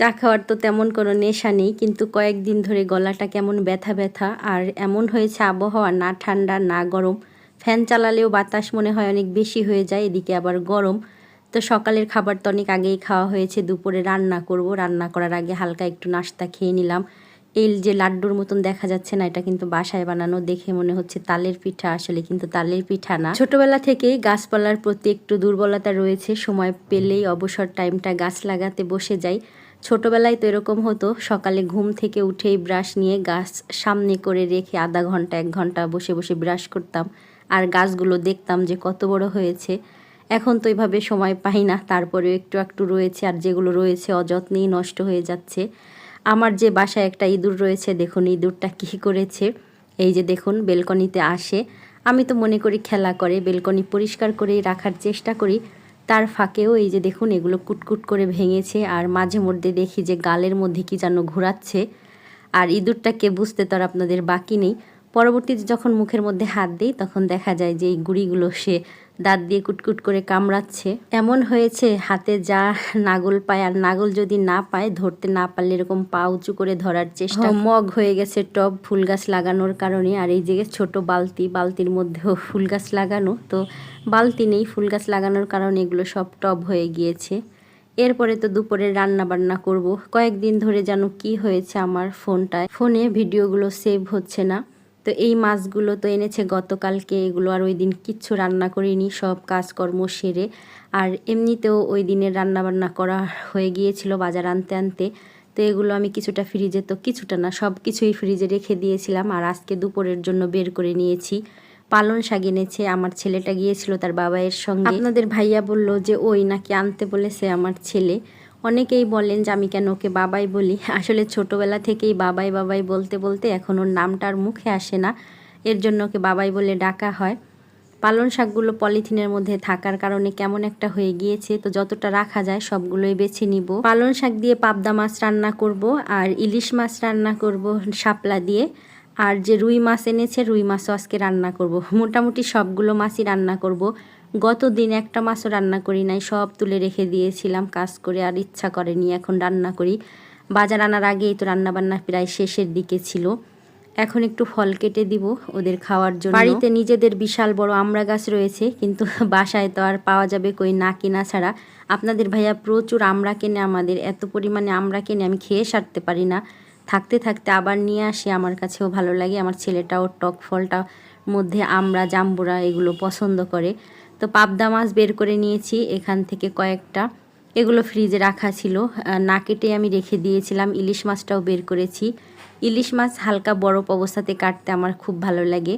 চা খাওয়ার তো তেমন কোনো নেশা নেই, কিন্তু কয়েকদিন ধরে গলাটা কেমন ব্যথা ব্যথা। আর এমন হয়েছে আবহাওয়া না ঠান্ডা, না গরম। ফ্যান চালালেও বাতাস মনে হয় অনেক বেশি হয়ে যায়, এদিকে আবার গরম। তো সকালের খাবার তো অনেক আগেই খাওয়া হয়েছে, দুপুরে রান্না করব। রান্না করার আগে হালকা একটু নাস্তা খেয়ে নিলাম। এই যে লাড্ডুর মতন দেখা যাচ্ছে না, এটা কিন্তু বাসায় বানানো দেখে মনে হচ্ছে তালের পিঠা আসলে, কিন্তু তালের পিঠা না। ছোটবেলা থেকেই গাছপালার প্রতি একটু দুর্বলতা রয়েছে, সময় পেলেই অবসর টাইমটা গাছ লাগাতে বসে যাই। ছোটবেলায় তো এরকম হতো, সকালে ঘুম থেকে উঠেই ব্রাশ নিয়ে গাছ সামনে করে রেখে আধা ঘণ্টা, এক ঘণ্টা বসে বসে ব্রাশ করতাম, আর গাছগুলো দেখতাম যে কত বড় হয়েছে। এখন তো এইভাবে সময় পাই না, তারপরেও একটু একটু রয়েছে, আর যেগুলো রয়েছে অযত্নেই নষ্ট হয়ে যাচ্ছে। আমার যে বাসায় একটা ইঁদুর রয়েছে, দেখুন ইঁদুরটা কী করেছে। এই যে দেখুন, বেলকনিতে আসে। আমি তো মনে করি খেলা করে, বেলকনি পরিষ্কার করে রাখার চেষ্টা করি। তার ফাঁকেও এই যে দেখুন, এগুলো কুটকুট করে ভেঙেছে আর মাঝে মধ্যে দেখি যে গালের মধ্যে কি যেন ঘোরাচ্ছে। আর ইঁদুরটাকে বুঝতে তো আর আপনাদের বাকি নেই। পরবর্তীতে যখন মুখের মধ্যে হাত দিই তখন দেখা যায় যে এই গুড়িগুলো সে দাঁত দিয়ে কুটকুট করে কামড়াচ্ছে। এমন হয়েছে হাতে যা নাগল পায় আর নাগল যদি না পায় ধরতে না পারলে এরকম পা উঁচু করে ধরার চেষ্টা। মগ হয়ে গেছে টব ফুল গাছ লাগানোর কারণে। আর এই যে ছোট বালতি বালতির মধ্যেও ফুল গাছ লাগানো। তো বালতি নেই ফুল গাছ লাগানোর কারণে এগুলো সব টব হয়ে গিয়েছে। এরপরে তো দুপুরে রান্না বান্না করব। কয়েকদিন ধরে যেন কি হয়েছে আমার ফোনটায়। ফোনে ভিডিওগুলো সেভ হচ্ছে না। তো এই মাছগুলো তো এনেছে গতকালকে, এগুলো আর ওই দিন কিচ্ছু রান্না করিনি, সব কাজকর্ম সেরে। আর এমনিতেও ওই দিনের রান্নাবান্না করা হয়ে গিয়েছিল বাজার আনতে আনতে। তো এগুলো আমি কিছুটা ফ্রিজে তো কিছুটা না, সব কিছুই ফ্রিজে রেখে দিয়েছিলাম। আর আজকে দুপুরের জন্য বের করে নিয়েছি। পালন শাক এনেছে, আমার ছেলেটা গিয়েছিল তার বাবাইয়ের সঙ্গে। আপনাদের ভাইয়া বলল যে ওই নাকি আনতে বলেছে আমার ছেলে। অনেকেই বলেন যে আমি কেন ওকে বাবাই বলি। আসলে ছোটোবেলা থেকেই বাবাই বাবাই বলতে বলতে এখন ওর নামটার মুখে আসে না। এর জন্য ওকে বাবাই বলে ডাকা হয়। পালন শাকগুলো পলিথিনের মধ্যে থাকার কারণে কেমন একটা হয়ে গিয়েছে, তো যতটা রাখা যায় সবগুলোই বেছে নিব। পালন শাক দিয়ে পাবদা মাছ রান্না করব আর ইলিশ মাছ রান্না করব শাপলা দিয়ে। আর যে রুই মাছ এনেছে, রুই মাছও আজকে রান্না করব। মোটামুটি সবগুলো মাছই রান্না করব। গত দিন একটা মাছও রান্না করি নাই, সব তুলে রেখে দিয়েছিলাম, কাজ করে আর ইচ্ছা করেনি, এখন রান্না করি। বাজার আনার আগেই তো রান্নাবান্না প্রায় শেষের দিকে ছিল। এখন একটু ফল কেটে দিব ওদের খাওয়ার জন্য। বাড়িতে নিজেদের বিশাল বড় আমড়া গাছ রয়েছে, কিন্তু বাসায় তো আর পাওয়া যাবে কই না কিনা ছাড়া। আপনাদের ভাইয়া প্রচুর আমড়া কেনে আমাদের, এত পরিমাণে আমড়া কেনে আমি খেয়ে সারতে পারি না। থাকতে থাকতে আবার নিয়ে আসি, আমার কাছেও ভালো লাগে, আমার ছেলেটাও টক ফলটা মধ্যে আমড়া, জাম্বুরা এগুলো পছন্দ করে। তো পাবদা মাছ বের করে নিয়েছি, এখান থেকে কয়েকটা। এগুলো ফ্রিজে রাখা ছিল। না কেটে আমি রেখে দিয়েছিলাম, ইলিশ মাছটাও বের করেছি। ইলিশ মাছ হালকা বরফ অবস্থাতে কাটতে আমার খুব ভালো লাগে।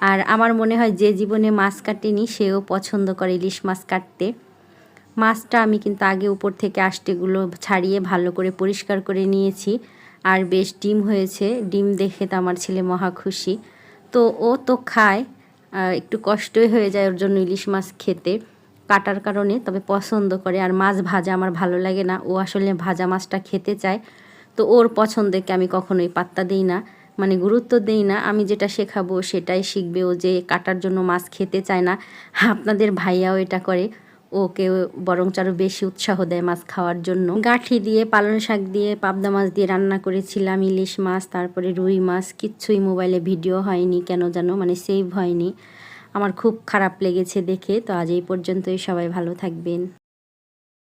আর আমার মনে হয় যে জীবনে মাছ কাটেনি, সেও পছন্দ করে ইলিশ মাছ কাটতে। মাছটা আমি কিন্তু আগে উপর থেকে আষ্টেগুলো ছাড়িয়ে ভালো করে পরিষ্কার করে নিয়েছি। আর বেশ ডিম হয়েছে। ডিম দেখে তো আমার ছেলে মহা খুশি। তো ও তো খায় একটু কষ্টই হয়ে যায় ওর জন্য ইলিশ মাছ খেতে, কাটার কারণে, তবে পছন্দ করে। আর মাছ ভাজা আমার ভালো লাগে না। ও আসলে ভাজা মাছটা খেতে চায়। তো ওর পছন্দকে আমি কখনোই পাত্তা দিই না মানে গুরুত্ব দেই না। আমি যেটা শেখাবো সেটাই শিখবে ও যে কাটার জন্য মাছ খেতে চায় না। আপনাদের ভাইয়াও এটা করে। ওকে বরং আরও বেশি উৎসাহ দেয় মাছ খাওয়ার জন্য। গাঠি দিয়ে পালন শাক দিয়ে, পাবদা মাছ দিয়ে রান্না করেছিলাম, ইলিশ মাছ, তারপরে রুই মাছ। কিচ্ছুই মোবাইলে ভিডিও হয়নি, কেন যেন মানে সেভ হয়নি। আমার খুব খারাপ লেগেছে দেখে। তো আজ এই পর্যন্তই। সবাই ভালো থাকবেন।